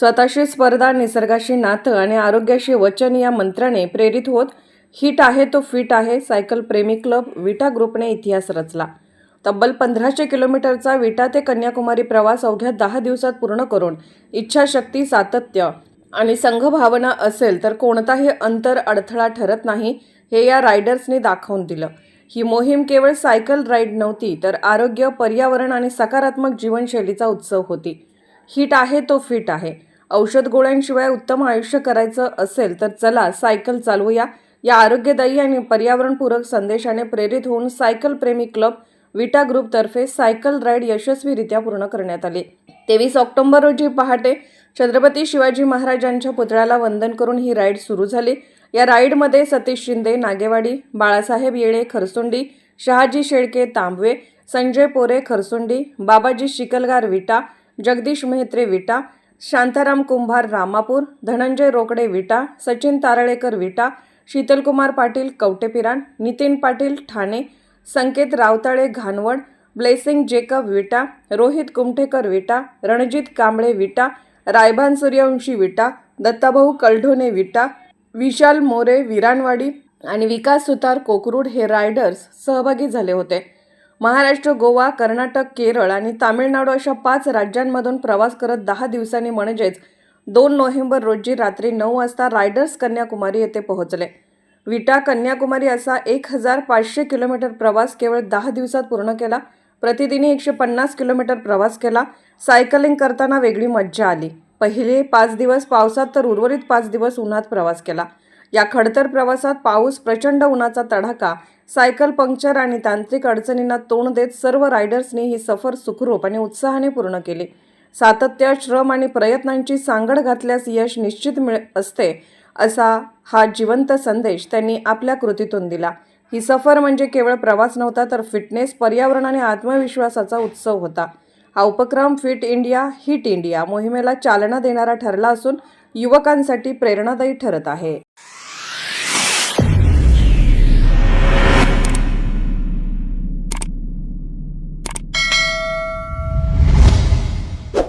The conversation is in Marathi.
स्वतःशी स्पर्धा निसर्गाशी नातं आणि आरोग्याशी वचन या मंत्राने प्रेरित होत. हिट आहे तो फिट आहे सायकल प्रेमी क्लब विटा ग्रुपने इतिहास रचला. तब्बल पंधराशे किलोमीटरचा विटा ते कन्याकुमारी प्रवास अवघ्या दहा दिवसात पूर्ण करून इच्छाशक्ती सातत्य आणि संघभावना असेल तर कोणताही अंतर अडथळा ठरत नाही हे या रायडर्सनी दाखवून दिलं. ही मोहीम केवळ सायकल राईड नव्हती तर आरोग्य पर्यावरण आणि सकारात्मक जीवनशैलीचा उत्सव होती. हिट आहे तो फिट आहे. औषध गोळ्यांशिवाय उत्तम आयुष्य करायचं असेल तर चला सायकल चालवूया. या आरोग्यदायी आणि पर्यावरणपूरक संदेशाने प्रेरित होऊन सायकल प्रेमी क्लब विटा ग्रुपतर्फे सायकल राईड यशस्वीरित्या पूर्ण करण्यात आली. तेवीस ऑक्टोबर रोजी पहाटे छत्रपती शिवाजी महाराजांच्या पुतळ्याला वंदन करून ही राईड सुरू झाली. या राईडमध्ये सतीश शिंदे नागेवाडी बाळासाहेब येळे खरसुंडी शहाजी शेळके तांबवे संजय पोरे खरसुंडी बाबाजी शिकलगार विटा जगदीश मेहत्रे विटा शांताराम कुंभार रामापूर धनंजय रोकडे विटा सचिन तारळेकर विटा शीतलकुमार पाटील कवटेपिराण नितीन पाटील ठाणे संकेत रावताळे घानवड ब्लेसिंग जेकब विटा रोहित कुमठेकर विटा रणजित कांबळे विटा रायभान सूर्यवंशी विटा दत्ताभाऊ कलढोणे विटा विशाल मोरे विरानवाडी आणि विकास सुतार कोकरूड हे रायडर्स सहभागी झाले होते. महाराष्ट्र गोवा कर्नाटक केरळ आणि तामिळनाडू अशा पाच राज्यांमधून प्रवास करत दहा दिवसांनी म्हणजेच दोन नोव्हेंबर रोजी रात्री नऊ वाजता रायडर्स कन्याकुमारी येथे पोहोचले. विटा कन्याकुमारी असा एक हजार पाचशे किलोमीटर प्रवास केवळ दहा दिवसात पूर्ण केला. प्रतिदिनी एकशे पन्नास किलोमीटर प्रवास केला. सायकलिंग करताना वेगळी मज्जा आली. पहिले पाच दिवस पावसात तर उर्वरित पाच दिवस उन्हात प्रवास केला. या खडतर प्रवासात पाऊस प्रचंड उन्हाचा तडाखा सायकल पंक्चर आणि तांत्रिक अडचणींना तोंड देत सर्व रायडर्सनी ही सफर सुखरूप आणि उत्साहाने पूर्ण केली. सातत्य श्रम आणि प्रयत्नांची सांगड घातल्यास यश निश्चित मिळ असते असा हा जिवंत संदेश त्यांनी आपल्या कृतीतून दिला. ही सफर म्हणजे केवळ प्रवास नव्हता तर फिटनेस पर्यावरण आणि आत्मविश्वासाचा उत्सव होता. हा उपक्रम फिट इंडिया हिट इंडिया मोहिमेला चालना देणारा ठरला असून युवकांसाठी प्रेरणादायी ठरत आहे.